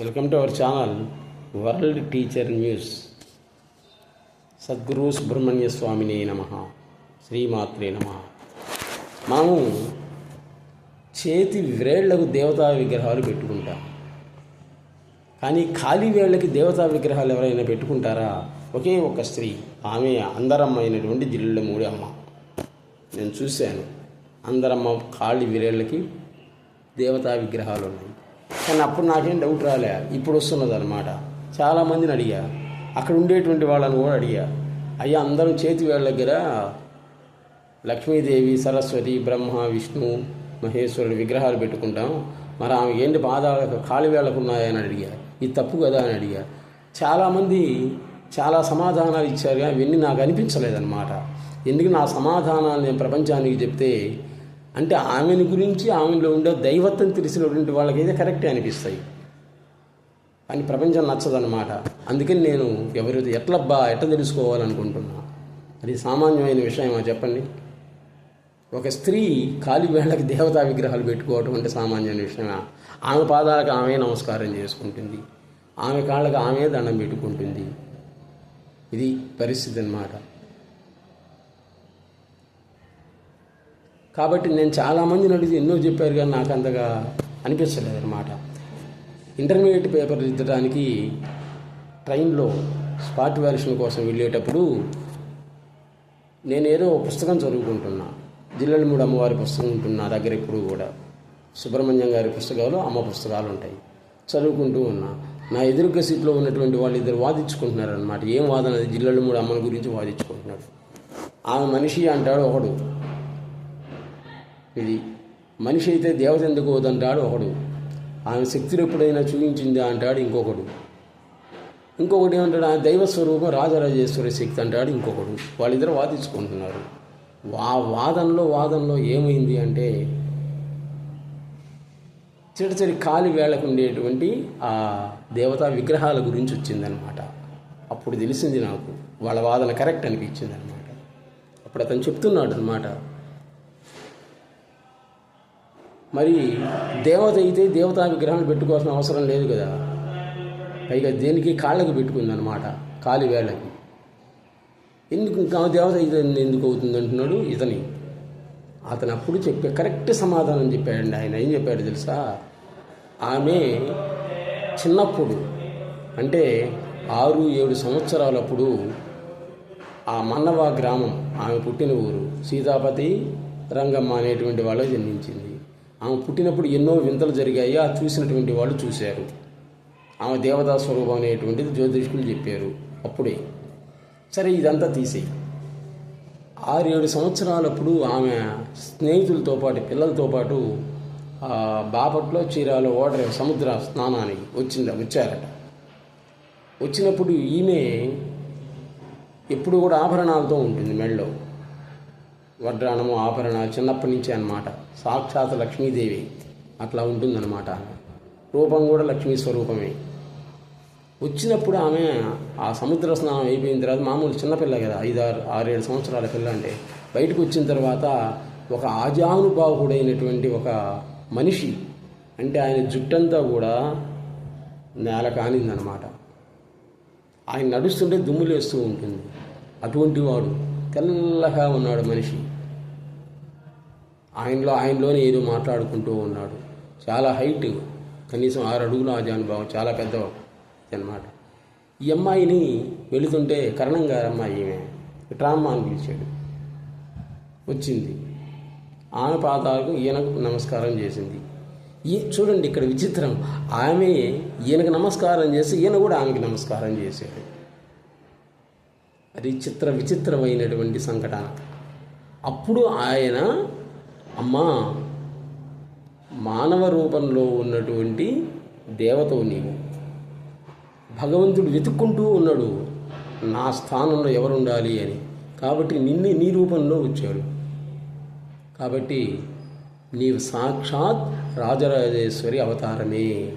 Welcome to our channel world teacher news Sadguru Subrahmanya స్వామిని నమ శ్రీమాత్రే నమ మనము చేతి వేళ్ళకు దేవతా విగ్రహాలు పెట్టుకుంటాం. కానీ ఖాళీ వేళ్ళకి దేవతా విగ్రహాలు ఎవరైనా పెట్టుకుంటారా? ఒకే ఒక స్త్రీ ఆమె అందరమ్మ అయినటువంటి జిల్లుల మూడి అమ్మ. నేను చూశాను అందరమ్మ ఖాళీ విరేళ్ళకి దేవతా విగ్రహాలు ఉన్నాయి. కానీ అప్పుడు నాకేం డౌట్ రాలే. ఇప్పుడు వస్తున్నది అనమాట చాలామందిని అడిగా. అక్కడ ఉండేటువంటి వాళ్ళని కూడా అడిగా. అయ్యా అందరం చేతి వేళ్ళ దగ్గర లక్ష్మీదేవి సరస్వతి బ్రహ్మ విష్ణు మహేశ్వరుడు విగ్రహాలు పెట్టుకుంటాం. మరి ఆమె ఏంటి పాదాలకు కాలి వేళ్ళకు ఉన్నాయని అడిగా. ఇది తప్పు కదా అని అడిగా. చాలామంది చాలా సమాధానాలు ఇచ్చారు కానీ అవన్నీ నాకు అనిపించలేదన్నమాట. ఎందుకు నా సమాధానాలు నేను ప్రపంచానికి చెప్తే అంటే ఆమెను గురించి ఆమెలో ఉండే దైవత్వం తెలిసినటువంటి వాళ్ళకైతే కరెక్టే అనిపిస్తాయి. కానీ ప్రపంచం నచ్చదన్నమాట. అందుకని నేను ఎవరు ఎట్లబ్బా ఎట్లా తెలుసుకోవాలనుకుంటున్నా? అది సామాన్యమైన విషయమా చెప్పండి? ఒక స్త్రీ కాలి వేళ్ళకి దేవతా విగ్రహాలు పెట్టుకోవటం అంటే సామాన్యమైన విషయమా? ఆమె పాదాలకు ఆమె నమస్కారం చేసుకుంటుంది. ఆమె కాళ్ళకు ఆమె దండం పెట్టుకుంటుంది. ఇది పరిస్థితి అన్నమాట. కాబట్టి నేను చాలామందిని అడిగి ఎన్నో చెప్పారు కానీ నాకు అంతగా అనిపించలేదు అనమాట ఇంటర్మీడియట్ పేపర్ దిద్దడానికి ట్రైన్లో స్పాట్ వెరిషన్ కోసం వెళ్ళేటప్పుడు నేను ఏదో ఒక పుస్తకం చదువుకుంటున్నా. జిల్లల మూడు అమ్మవారి పుస్తకం ఉంటున్నా దగ్గర ఎప్పుడు కూడా. సుబ్రహ్మణ్యం గారి పుస్తకాలు అమ్మ పుస్తకాలు ఉంటాయి. చదువుకుంటూ ఉన్నా. నా ఎదురుగా సీట్లో ఉన్నటువంటి వాళ్ళు ఇద్దరు వాదించుకుంటున్నారు అనమాట ఏం వాదన? అది జిల్లల మూడు అమ్మల గురించి వాదించుకుంటున్నాడు. ఆమె మనిషి అంటాడు ఒకడు ఇది మనిషి అయితే దేవత ఎందుకు వదంటాడు ఒకడు. ఆమె శక్తిని ఎప్పుడైనా చూపించిందా అంటాడు ఇంకొకడు. ఇంకొకటి ఏమంటాడు ఆ దైవ స్వరూపం రాజరాజేశ్వరి శక్తి అంటాడు ఇంకొకడు. వాళ్ళిద్దరు వాదించుకుంటున్నారు. వా వాదనలో వాదనలో ఏమైంది అంటే చిడచరి కాలి వేళకు ఉండేటువంటి ఆ దేవతా విగ్రహాల గురించి వచ్చిందనమాట అప్పుడు తెలిసింది నాకు. వాళ్ళ వాదన కరెక్ట్ అనిపించింది అనమాట అప్పుడు అతను చెప్తున్నాడు అనమాట మరి దేవత అయితే దేవతా విగ్రహం పెట్టుకోవాల్సిన అవసరం లేదు కదా. పైగా దేనికి కాళ్ళకి పెట్టుకుందనమాట కాలి వేళ్ళకి. ఎందుకు ఇంకా దేవత అయితే ఎందుకు అవుతుంది అంటున్నాడు ఇతని. అతను అప్పుడు చెప్పే కరెక్ట్ సమాధానం చెప్పాడండి ఆయన. ఏం చెప్పాడు తెలుసా? ఆమె చిన్నప్పుడు అంటే ఆరు ఏడు సంవత్సరాలప్పుడు ఆ మన్నవ గ్రామం ఆమె పుట్టిన ఊరు సీతాపతి రంగమ్మ అనేటువంటి వాళ్ళు జన్మించింది. ఆమె పుట్టినప్పుడు ఎన్నో వింతలు జరిగాయి. ఆ చూసినటువంటి వాళ్ళు చూశారు. ఆమె దేవతా స్వరూపం అనేటువంటిది జ్యోతిష్కులు చెప్పారు. అప్పుడే. సరే ఇదంతా తీసేయి. ఆరేడు సంవత్సరాలప్పుడు ఆమె స్నేహితులతో పాటు పిల్లలతో పాటు బాపట్లో చీరాలో ఓడర సముద్ర స్నానానికి వచ్చింది వచ్చారట. వచ్చినప్పుడు ఈమె ఎప్పుడు కూడా ఆభరణాలతో ఉంటుంది మెళ్ళలో వడ్రాణము ఆభరణాలు చిన్నప్పటి నుంచే అనమాట సాక్షాత్ లక్ష్మీదేవి. అట్లా ఉంటుందన్నమాట. రూపం కూడా లక్ష్మీ స్వరూపమే. వచ్చినప్పుడు ఆమె ఆ సముద్ర స్నానం అయిపోయిన తర్వాత మామూలు చిన్నపిల్ల కదా ఐదు ఆరు ఆరేడు సంవత్సరాల పిల్ల అంటే బయటకు వచ్చిన తర్వాత ఒక ఆజానుబాహుడైనటువంటి ఒక మనిషి అంటే ఆయన జుట్టంతా కూడా నేల కానిందనమాట ఆయన నడుస్తుంటే దుమ్ములేస్తూ ఉంటుంది. అటువంటి వాడు. తెల్లగా ఉన్నాడు మనిషి. ఆయనలో ఆయనలోనే ఏదో మాట్లాడుకుంటూ ఉన్నాడు. చాలా హైట్ కనీసం ఆరు అడుగులు ఆ జానుభావం చాలా పెద్ద అనమాట ఈ అమ్మాయిని వెళుతుంటే కరణం గారు అమ్మాయి ఈమె ట్రామా అని పిలిచాడు. వచ్చింది. ఆమె పాదాలకు ఈయనకు నమస్కారం చేసింది. ఈ చూడండి ఇక్కడ విచిత్రం. ఆమె ఈయనకు నమస్కారం చేసి ఈయన కూడా ఆమెకి నమస్కారం చేశాడు. అది చిత్ర విచిత్రమైనటువంటి సంఘటన అప్పుడు ఆయన అమ్మా మానవ రూపంలో ఉన్నటువంటి దేవతవు నీవు. భగవంతుడు వెతుక్కుంటూ ఉన్నాడు నా స్థానంలో ఎవరు ఉండాలి అని. కాబట్టి నిన్ను నీ రూపంలో వచ్చాడు. కాబట్టి నీవు సాక్షాత్ రాజరాజేశ్వరి అవతారమే.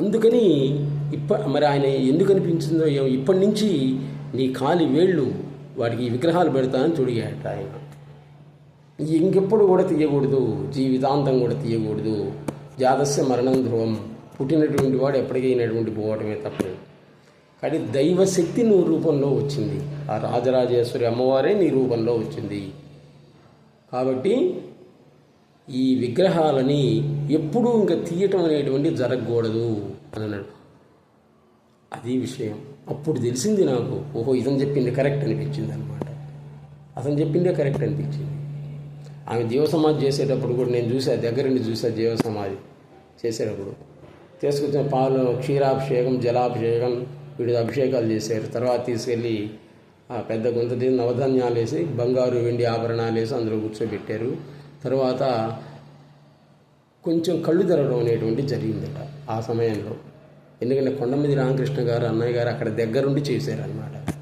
అందుకని ఇప్ప మరి ఆయన ఎందుకు అనిపించిందో ఏమో ఇప్పటి నుంచి నీ కాలి వేళ్ళు వాటికి విగ్రహాలు పెడతానని తొడిగాట ఆయన ఇంకెప్పుడు కూడా తీయకూడదు జీవితాంతం కూడా తీయకూడదు. జాతస్య మరణం ధ్రువం. పుట్టినటువంటి వాడు ఎప్పటికైనటువంటి పోవటమే తప్పదు. కానీ దైవశక్తి నీ రూపంలో వచ్చింది. ఆ రాజరాజేశ్వరి అమ్మవారే నీ రూపంలో వచ్చింది. కాబట్టి ఈ విగ్రహాలని ఎప్పుడూ ఇంకా తీయటం అనేటువంటి జరగకూడదు అని అన్నాడు. అది విషయం. అప్పుడు తెలిసింది నాకు ఓహో ఇతను చెప్పింది కరెక్ట్ అనిపించింది అనమాట అతను చెప్పిందే కరెక్ట్ అనిపించింది. ఆమె దేవ సమాధి చేసేటప్పుడు కూడా నేను చూసా దగ్గరుండి చూసా జీవ సమాధి చేసేటప్పుడు తీసుకొచ్చిన పాలు క్షీరాభిషేకం జలాభిషేకం వీడి అభిషేకాలు చేశారు. తర్వాత తీసుకెళ్ళి పెద్ద పెద్ద తీసి నవధాన్యాలు వేసి బంగారు వెండి ఆభరణాలు వేసి అందులో కూర్చోబెట్టారు. తర్వాత కొంచెం కళ్ళు తెరవడం అనేటువంటి జరిగిందట ఆ సమయంలో. ఎందుకంటే కొండమీది రామకృష్ణ గారు అన్నయ్య గారు అక్కడ దగ్గరుండి చేశారనమాట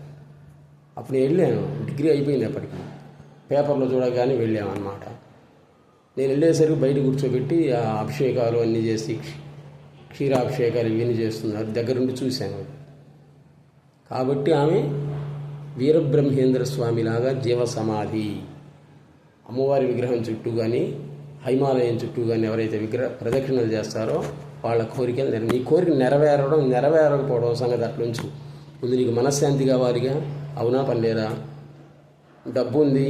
అప్పుడు నేను వెళ్ళాను. డిగ్రీ అయిపోయింది అప్పటికి. పేపర్లో చూడగానే వెళ్ళామన్నమాట. నేను వెళ్ళేసరికి బయట కూర్చోబెట్టి ఆ అభిషేకాలు అన్నీ చేసి క్షీరాభిషేకాలు ఇవన్నీ చేస్తున్నారు. దగ్గరుండి చూశాను. కాబట్టి ఆమె వీరబ్రహ్మేంద్ర స్వామిలాగా జీవ సమాధి అమ్మవారి విగ్రహం చుట్టూ కానీ హైమాలయం చుట్టూ కానీ ఎవరైతే విగ్రహ ప్రదక్షిణలు చేస్తారో వాళ్ళ కోరికలు నెర నీ కోరిక నెరవేరడం నెరవేరకపోవడం సంగతి అట్లుంచు ముందు నీకు మనశ్శాంతి కావాలిగా. అవునా పనిలేదా డబ్బు ఉంది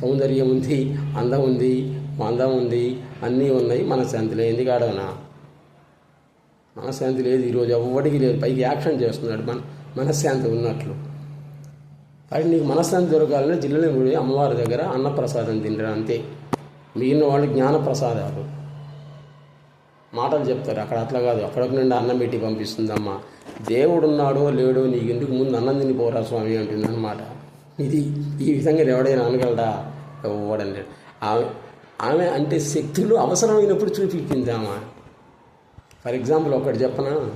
సౌందర్యం ఉంది అందం ఉంది మందం ఉంది అన్నీ ఉన్నాయి మనశ్శాంతి లేదు ఎందుకు మనశ్శాంతి లేదు ఈరోజు ఎవ్వడికి లేదు. పైకి యాక్షన్ చేస్తున్నాడు మన మనశ్శాంతి ఉన్నట్లు. కానీ నీకు మనశ్శాంతి దొరకాలంటే జిల్లాలో అమ్మవారి దగ్గర అన్నప్రసాదం తినరా అంతే. మిగిలిన వాళ్ళు జ్ఞానప్రసాదాలు. మాటలు చెప్తారు. అక్కడ అట్లా కాదు. అక్కడ నుండి అన్నం పెట్టి పంపిస్తుందమ్మా. దేవుడు ఉన్నాడో లేడో నీకు ఎందుకు ముందు అన్నం తినిపోరా స్వామి అంటుంది అనమాట ఇది ఈ విధంగా ఎవడైనా అనగలడా? ఇవ్వడం లేడు ఆమె ఆమె అంటే శక్తులు అవసరమైనప్పుడు చూపించింది ఆమె ఫర్ ఎగ్జాంపుల్ ఒకటి చెప్పనా?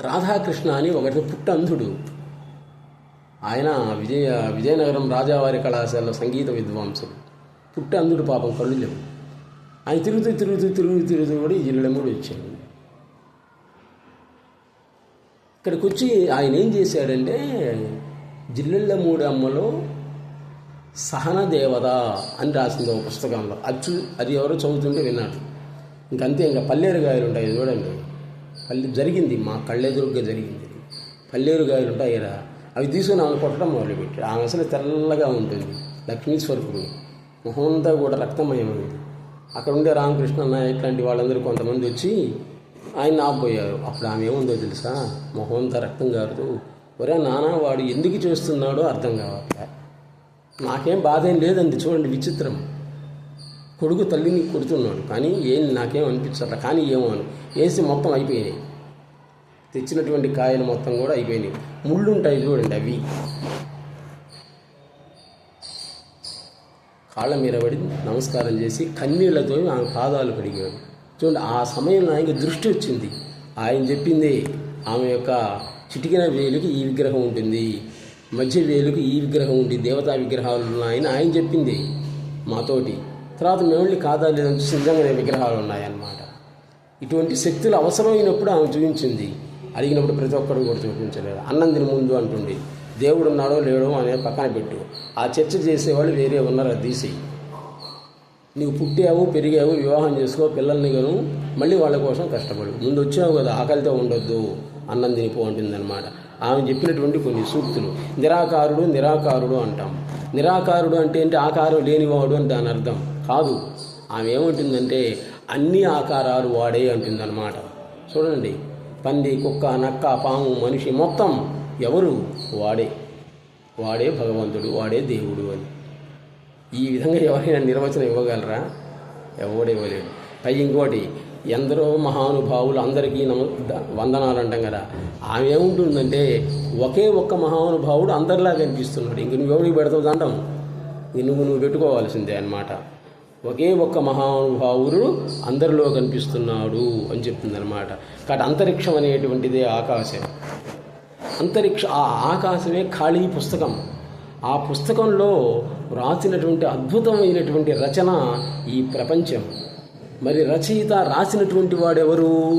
రాధాకృష్ణ అని ఒకటి పుట్టంధుడు. ఆయన విజయ విజయనగరం రాజావారి కళాశాలలో సంగీత విద్వాంసుడు. పుట్టంధుడు అందుడు పాపం కళ్ళు లేవు. ఆయన తిరుగుతూ తిరుగుతూ తిరుగుతూ తిరుగుతూ కూడా ఈ జిల్లా కూడా వచ్చాడు ఇక్కడికి వచ్చి ఆయన ఏం చేశాడంటే జిల్లెళ్ళ మూడమ్మలో సహన దేవత అని రాసింది ఒక పుస్తకంలో. అది అది ఎవరో చదువుతుంటే విన్నాడు. ఇంకంతే ఇంకా పల్లేరు గాయలు ఉంటాయి చూడండి. పల్లె జరిగింది మా కళ్ళెదురుగ్గా జరిగింది. పల్లేరు గాయలు ఉంటాయిరా అవి తీసుకుని ఆమె కొట్టడం మొదలుపెట్టాడు. ఆమె అసలు తెల్లగా ఉంటుంది లక్ష్మీ స్వరూపుడు. మొహం అంతా కూడా రక్తమయమైంది. అక్కడ ఉండే రామకృష్ణ అన్న ఇట్లాంటి వాళ్ళందరూ కొంతమంది వచ్చి ఆయన ఆపోయారు అప్పుడు ఆమె ఏముందో తెలుసా? మొహం అంతా రక్తం కారుతూ ఒరే నాన్న వాడు ఎందుకు చేస్తున్నాడో అర్థం కావట్లే. నాకేం బాధ ఏం లేదండి చూడండి విచిత్రం. కొడుకు తల్లిని కొడుతున్నాడు కానీ ఏం నాకేం అనిపించట్ల కానీ ఏమో అని. వేసి మొత్తం అయిపోయినాయి. తెచ్చినటువంటి కాయలు మొత్తం కూడా అయిపోయినాయి. ముళ్ళు ఉంటాయి చూడండి అవి. కాళ్ళ మీద పడి నమస్కారం చేసి కన్నీళ్ళతో ఆమె పాదాలు పడిగాడు చూడండి ఆ సమయంలో ఆయనకి దృష్టి వచ్చింది. ఆయన చెప్పింది ఆమె యొక్క చిటికిన వేలుకి ఈ విగ్రహం ఉంటుంది మధ్య వేలుకి ఈ విగ్రహం ఉంది దేవతా విగ్రహాలు ఉన్నాయని ఆయన చెప్పింది మాతోటి. తర్వాత మేము వెళ్ళి కాదా లేదని విగ్రహాలు ఉన్నాయన్నమాట. ఇటువంటి శక్తులు అవసరమైనప్పుడు ఆమె చూపించింది. అడిగినప్పుడు ప్రతి ఒక్కరు కూడా చూపించలేదు. అన్నం తిని ముందు అంటుండేది దేవుడు ఉన్నాడో లేడో అనే పక్కన పెట్టు. ఆ చర్చ చేసేవాళ్ళు వేరే ఉన్నారు అది తీసి నీవు పుట్టావు పెరిగావు వివాహం చేసుకో పిల్లల్ని కను మళ్ళీ వాళ్ళ కోసం కష్టపడు. ముందు వచ్చావు కదా ఆకలితో ఉండొద్దు అన్నం తినిపో అంటుందన్నమాట. ఆమె చెప్పినటువంటి కొన్ని సూక్తులు. నిరాకారుడు నిరాకారుడు అంటాం. నిరాకారుడు అంటే ఏంటి? ఆకారం లేనివాడు అని దాని అర్థం కాదు. ఆమె ఏమంటుందంటే అన్ని ఆకారాలు వాడే అంటుందన్నమాట. చూడండి. పంది కుక్క నక్క పాము మనిషి మొత్తం ఎవరు వాడే వాడే భగవంతుడు వాడే దేవుడు అని. ఈ విధంగా ఎవరైనా నిర్వచనం ఇవ్వగలరా? ఎవడు ఇవ్వలేడు. పై ఇంకోటి ఎందరో మహానుభావులు అందరికీ నమ వందనాలు అంటాం కదా. ఆమె ఏముంటుందంటే ఒకే ఒక్క మహానుభావుడు అందరిలా కనిపిస్తున్నాడు ఇంక నువ్వెవడికి పెడతావు అంటాం నువ్వు నువ్వు పెట్టుకోవాల్సిందే అన్నమాట. ఒకే ఒక్క మహానుభావుడు అందరిలో కనిపిస్తున్నాడు అని చెప్తుందన్నమాట. కాబట్టి అంతరిక్షం అనేటువంటిదే ఆకాశం. అంతరిక్ష ఆ ఆకాశమే ఖాళీ పుస్తకం. ఆ పుస్తకంలో రాసినటువంటి అద్భుతమైనటువంటి రచన ఈ ప్రపంచం. మరి రచయిత రాసినటువంటి వాడెవరు?